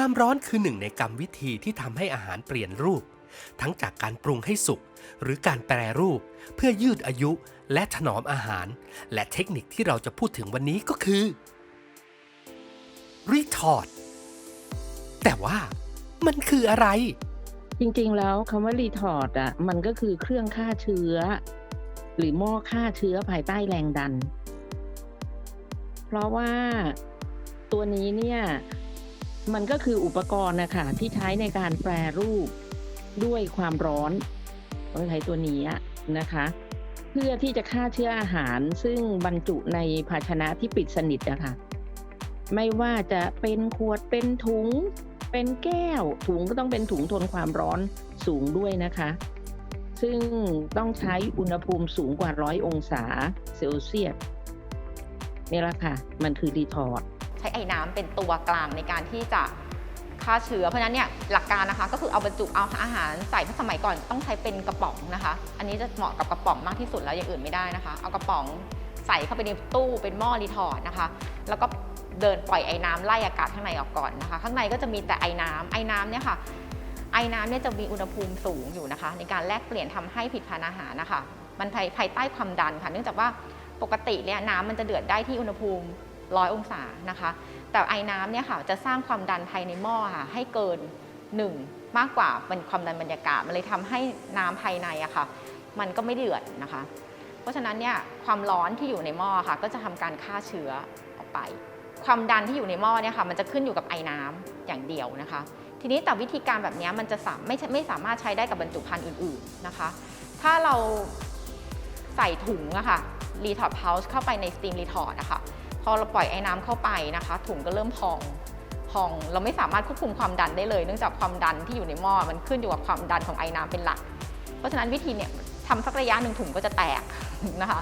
ความร้อนคือหนึ่งในกรรมวิธีที่ทำให้อาหารเปลี่ยนรูป ทั้งจากการปรุงให้สุก หรือการแปรรูป เพื่อยืดอายุและถนอมอาหาร และเทคนิคที่เราจะพูดถึงวันนี้ก็คือรีทอดแต่ว่ามันคืออะไร จริงๆแล้วคำว่ารีทอร์ดอะมันก็คือเครื่องฆ่าเชื้อ หรือหม้อฆ่าเชื้อภายใต้แรงดัน เพราะว่าตัวนี้เนี่ย มันก็คืออุปกรณ์นะคะที่ใช้ในการแปรรูปด้วยความร้อนต้องใช้ตัวนี้นะคะ เพื่อที่จะฆ่าเชื้ออาหารซึ่งบรรจุในภาชนะที่ปิดสนิทนะคะไม่ว่าจะเป็นขวดเป็นถุง เป็นแก้ว ถุงก็ต้องเป็นถุงทนความร้อนสูงด้วยนะคะ ซึ่งต้องใช้อุณหภูมิสูงกว่าร้อยองศาเซลเซียสนี่แหละค่ะ มันคือรีทอร์ด ใช้ไอ้น้ำเป็นตัวกลางในการที่จะฆ่าเชื้อเพราะฉะนั้นเนี่ยหลักการนะคะก็คือเอาบรรจุเอาอาหารใส่เพราะสมัยก่อนต้องใช้เป็นกระป๋องนะคะ อันนี้จะเหมาะกับกระป๋องมากที่สุดแล้วอย่างอื่นไม่ได้นะคะ เอากระป๋องใส่เข้าไปในตู้เป็นหม้อรีทอร์ดนะคะ แล้วก็เดินปล่อยไอ้น้ำไล่อากาศข้างในออกก่อนนะคะ ข้างในก็จะมีแต่ไอ้น้ำไอ้น้ำเนี่ยค่ะไอ้น้ำเนี่ยจะมีอุณหภูมิสูงอยู่นะคะ ในการแลกเปลี่ยนทำให้ผิดพันอาหารนะคะมันภายภายใต้ความดันค่ะ เนื่องจากว่าปกติเนี่ยน้ำมันจะเดือดได้ที่อุณหภูมิ ร้อยองศานะคะ แต่ไอ้น้ำเนี่ยค่ะจะสร้างความดันภายในหม้อค่ะให้เกิน 1 มากกว่าเป็นความดันบรรยากาศ มันเลยทำให้น้ำภายในอะค่ะ มันก็ไม่เดือดนะคะ เพราะฉะนั้นเนี่ยความร้อนที่อยู่ในหม้อค่ะ ก็จะทำการฆ่าเชื้อออกไป ความดันที่อยู่ในหม้อเนี่ยค่ะ มันจะขึ้นอยู่กับไอ้น้ำอย่างเดียวนะคะ ทีนี้แต่วิธีการแบบนี้มันจะไม่ไม่สามารถใช้ได้กับบรรจุภัณฑ์อื่นๆนะคะ ถ้าเราใส่ถุงอะค่ะรีทอร์ดเพาส์เข้าไปในสตีมรีทอร์ดอะค่ะ อเราปล่อยไอ้น้ำเข้าไปนะคะ ถุงก็เริ่มพองพอง เราไม่สามารถควบคุมความดันได้เลย เนื่องจากความดันที่อยู่ในหม้อมันขึ้นอยู่กับความดันของไอ้น้ำเป็นหลัก เพราะฉะนั้นวิธีเนี่ยทำสักระยะหนึ่งถุงก็จะแตกนะคะ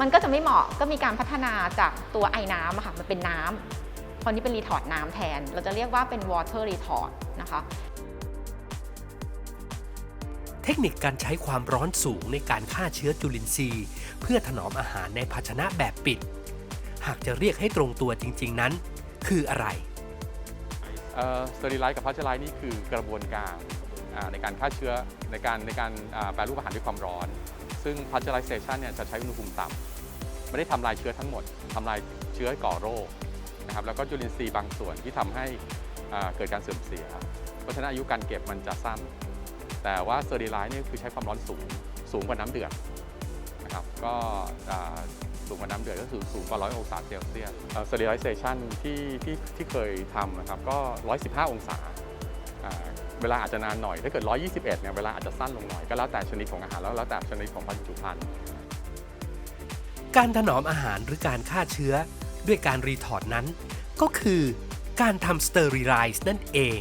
มันก็จะไม่เหมาะก็มีการพัฒนาจากตัวไอ้น้ำค่ะมันเป็นน้ำคราวนี้เป็นรีทอร์ดน้ำแทน เราจะเรียกว่าเป็น water retort นะคะเทคนิคการใช้ความร้อนสูงในการฆ่าเชื้อจุลินทรีย์ เพื่อถนอมอาหารในภาชนะแบบปิด หากจะเรียกให้ตรงตัวจริง ๆนั้น คืออะไรสเตอริไลซ์กับพัชไลซ์นี่คือกระบวนการในการฆ่าเชื้อในการในการแปรรูปอาหารด้วยความร้อน ซึ่งพัชไลเซชันเนี่ยจะใช้อุณหภูมิต่ำไม่ได้ทำลายเชื้อทั้งหมดทำลายเชื้อก่อโรคนะครับแล้วก็จุลินทรีย์บางส่วนที่ทำให้เกิดการเสื่อมเสีย เพราะฉะนั้นอายุการเก็บมันจะสั้น แต่ว่าสเตอริไลซ์นี่คือใช้ความร้อนสูงสูงกว่าน้ำเดือดนะครับก็ สูงกว่าน้ำเดือดก็คือสูงกว่า 100 องศาเซลเซียสเตอริไลเซชันที่ที่ที่เคยทำนะครับก็ 115 องศาอ่าเวลาอาจจะนานหน่อย ถ้าเกิด 121 เนี่ยเวลาอาจจะสั้นลงหน่อย ก็แล้วแต่ชนิดของอาหารแล้วแล้วแต่ชนิดของบรรจุภัณฑ์การถนอมอาหารหรือการฆ่าเชื้อด้วยการรีทอร์ดนั้น ก็คือการทำสเตอริไลซ์นั่นเอง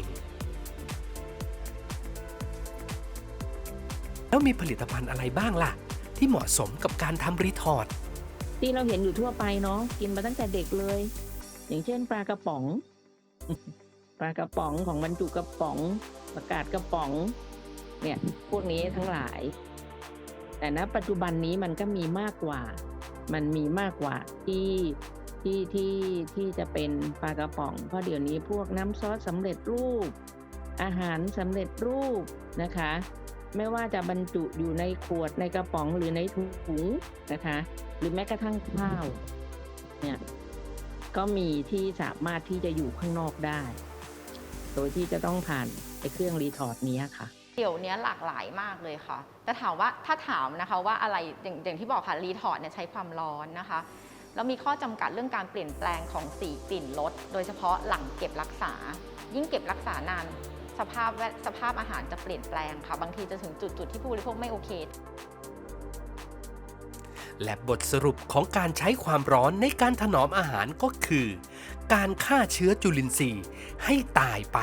แล้วมีผลิตภัณฑ์อะไรบ้างล่ะ ที่เหมาะสมกับการทำรีทอร์ด ที่เราเห็นอยู่ทั่วไปเนาะกินมาตั้งแต่เด็กเลย อย่างเช่น ปลากระป๋อง ปลากระป๋องของบรรจุกระป๋อง ประกาศกระป๋อง เนี่ยพวกนี้ทั้งหลาย แต่ณปัจจุบันนี้มันก็มีมากกว่า มันมีมากกว่าที่ที่ที่ที่จะเป็นปลากระป๋อง เพราะเดี๋ยวนี้พวกน้ำซอสสำเร็จรูป อาหารสำเร็จรูปนะคะ ไม่ว่าจะบรรจุอยู่ในขวดในกระป๋องหรือในถุงนะคะ หรือแม้กระทั่งข้าวเนี่ยก็มีที่สามารถที่จะอยู่ข้างนอกได้ โดยที่จะต้องผ่านไอ้เครื่องรีทอร์ดนี้ค่ะเดี๋ยวนี้หลากหลายมากเลยค่ะ แต่ถามว่าถ้าถามนะคะว่าอะไรอย่างอย่างที่บอกค่ะรีทอร์ดเนี่ยใช้ความร้อนนะคะแล้วมีข้อจำกัดเรื่องการเปลี่ยนแปลงของสีกลิ่นรสโดยเฉพาะหลังเก็บรักษา ยิ่งเก็บรักษานาน สภาพสภาพอาหารจะเปลี่ยนแปลงค่ะ บางทีจะถึงจุดจุดที่ผู้บริโภคไม่โอเค และบทสรุปของการใช้ความร้อนในการถนอมอาหารก็คือ การฆ่าเชื้อจุลินทรีย์ให้ตายไป